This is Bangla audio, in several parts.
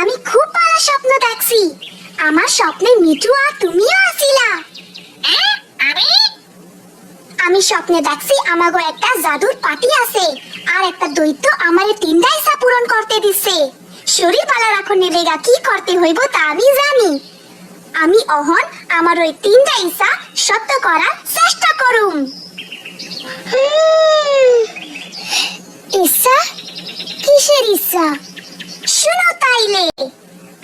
আমি খুব ভালো স্বপ্ন দেখছি। আমার স্বপ্নে মিঠু আর তুমিও আসিলা। আমি? আমি স্বপ্নে দেখছি আমাগো একটা জাদুর পার্টি আছে আর একটা দৈত্য আমারে তিনটা ইচ্ছা পূরণ করতে দিচ্ছে। শরীর ভালো রাখুন লেগা কি করতে হইব তা আমি জানি। আমি অহন আমার ওই তিনটা ইচ্ছা সত্য করার চেষ্টা করুম। কিসের ইচ্ছা শুনো তাইলে,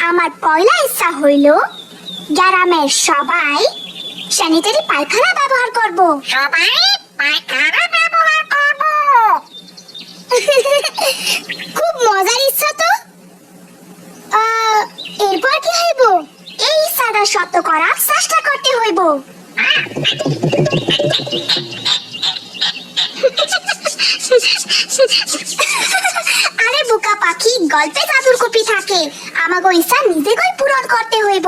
আমার পয়লা ইচ্ছা হইল গ্রামের সবাই স্যানিটারি পায়খানা ব্যবহার করব। সবাই পায়খানা ব্যবহার করব খুব মজার ইচ্ছা তো আহ, এরপর কি হইব এই ইচ্ছাটা সত্য করার চেষ্টা করতে হইব আরে বোকা পাখি, গল্পে জাদুর কপি থাকে। আমাগো ইচ্ছা নিজেকেই পূরণ করতে হইব।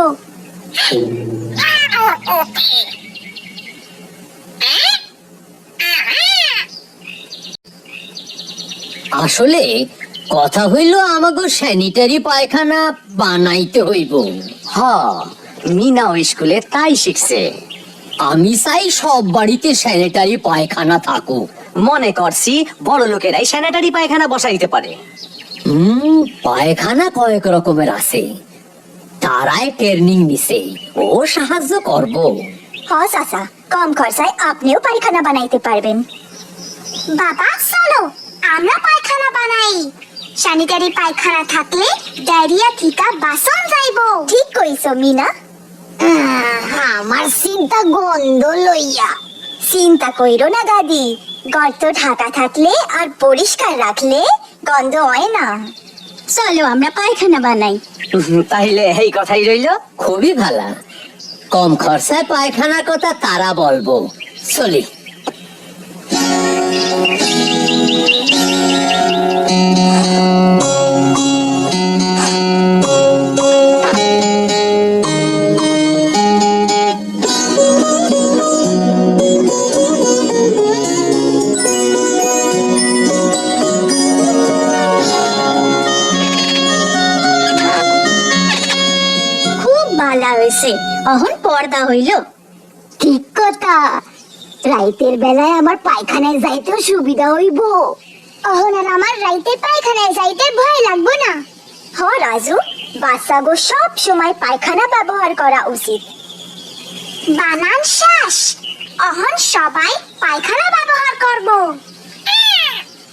আসলে কথা হইল আমাগো স্যানিটারি পায়খানা বানাইতে হইব। হ, মিনা ওই স্কুলে তাই শিখছে। আমি চাই সব বাড়িতে স্যানিটারি পায়খানা থাকুক। মনে করছি বড় লোকেরাই স্যানিটারি পায়খানা বসাইতে পারে। হুম পায়খানা কয়েক রকমের আছে। তারাই ট্রেনিং নিছে। ও সাহায্য করব। হ চাচা কম খরচায় আপনিও পায়খানা বানাইতে পারবেন। বাবা চলো আমরা পায়খানা বানাই। স্যানিটারি পায়খানা থাকলে ডায়রিয়া থিকা বাসন যাইবো। ঠিক কইছো মিনা। আমার চিন্তা গন্ধ লইয়া। চিন্তা কইরো না দাদি। গর্ত ঢাকা থাকলে আর পরিষ্কার রাখলে গন্ধ হয় না। চলো আমরা পায়খানা বানাই। তাইলে এই কথাই রইল, খুবই ভালো। কম খরচায় পায়খানার কথা তারা বলব? চলি। খুব ভালো হয়েছে অহন পর্দা হইল। ঠিক কথা। রাইতের বেলায় আমার পায়খানায় যাইতেও সুবিধা হইব। অহন আর আমার রাইতে পায়খানায় যাইতে ভয় লাগবো না। হ রাজু বাচ্চাগো সব সময় পায়খানা ব্যবহার করা উচিত। বানান শ্বাস অহন সবাই পায়খানা ব্যবহার করব।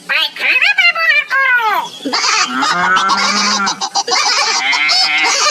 পায়খানা ব্যবহার করো।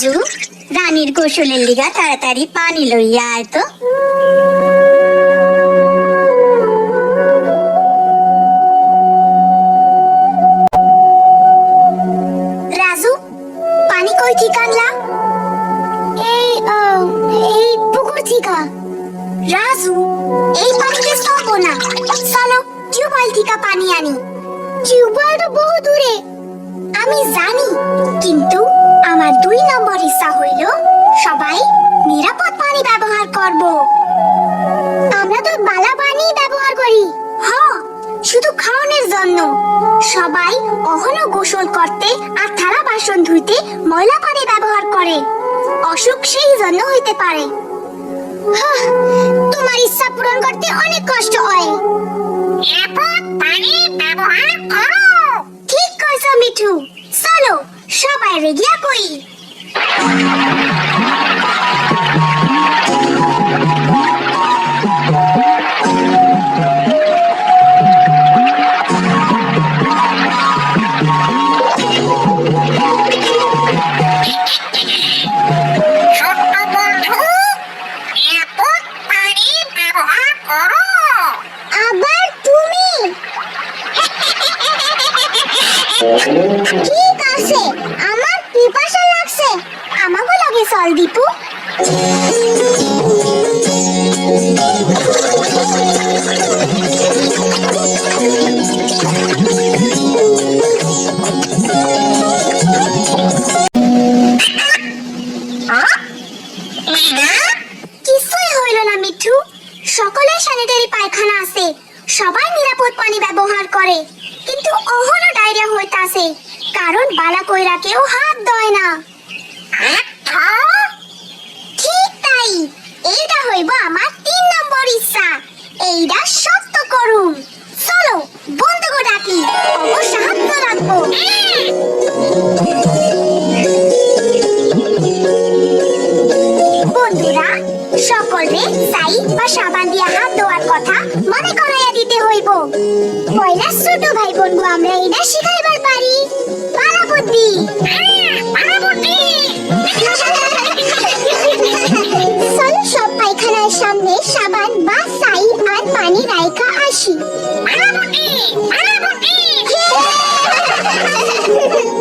রাজু রানীর গোসলের লিগা তাড়াতাড়ি পানি লইয়া আয় তো। রাজু পানি কই ঠিক আনলা? এই এই পুকুর থিকা। রাজু এই পানিতে সব না। চলো টিউবওয়েল থেকে পানি আনি। টিউবওয়েল তো বহু দূরে। আমি জানি কিন্তু আমার দুই নম্বর ইচ্ছা হইল সবাই নিরাপদ পানি ব্যবহার করব। আমরা তো বালা পানি ব্যবহার করি। হ শুধু খাওয়ানোর জন্য। সবাই অহনো গোসল করতে আর থালা বাসন ধুইতে ময়লা পানি ব্যবহার করে। অসুখ সেই জন্য হইতে পারে। হাহ, তোমার ইচ্ছা পূরণ করতে অনেক কষ্ট হয়। নিরাপদ পানি ব্যবহার করো। ঠিক কইছ মিঠু। চলো সবাই গিয়া কই আবার তুমি। লাগছে। আমার পিপাসা লাগছে। আমাকে লাগে সল দীপু। কিছুই হইল না, মিঠু। সকলে স্যানিটারি পায়খানা আছে। সবাই নিরাপদ পানি ব্যবহার করে। কিন্তু অহনো ডায়রিয়া হইতাছে। কারণ বালা কইরা কেউ হাত ধয় না ঠিক তাই। এইটা হইব আমার তিন নম্বর ইচ্ছা। এইটা সত্য করুন। চলো বন্ধুকে ডাকি অবশ্য রাখব। বন্ধুরা সকলে সাই বা সাবান দিয়ে হাত ধোয়ার কথা মনে করাইয়া দিতে হইব। পয়লা ছোট ভাই বোনগো আমরা এটা চলো সব পায়খানার সামনে সাবান বা সাই আর পানি রাইখা আসি।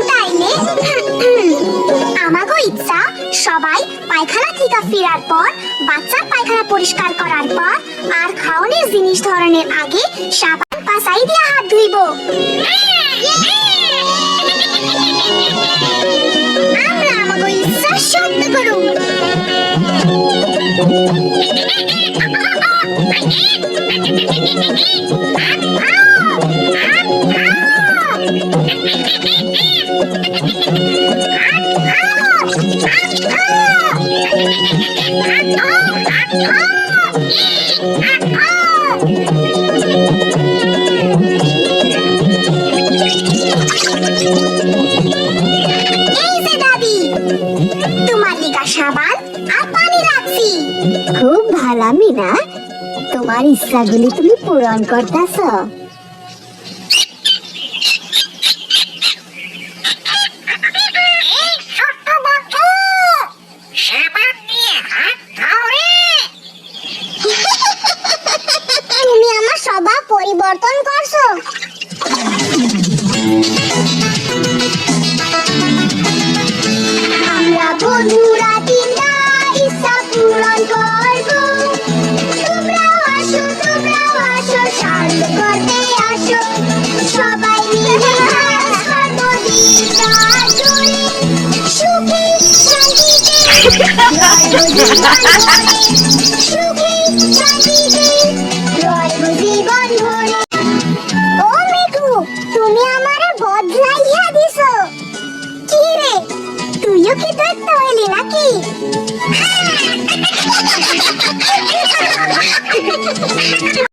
তাইলে আমাগো ইচ্ছা সবাই পায়খানা থেকে ফেরার পর বাচ্চার পায়খানা পরিষ্কার করার পর আর খাওয়ানোর জিনিস ধরনের আগে সাবান বা সাই দিয়ে হাত ধুইব। এই খুব ভালো মিনা তোমার ইচ্ছাগুলি তুমি পূরণ করতেছ। বন্ধু তুমি আমার স্বভাব পরিবর্তন করছ। আমরা বন্ধুরা Hahaha.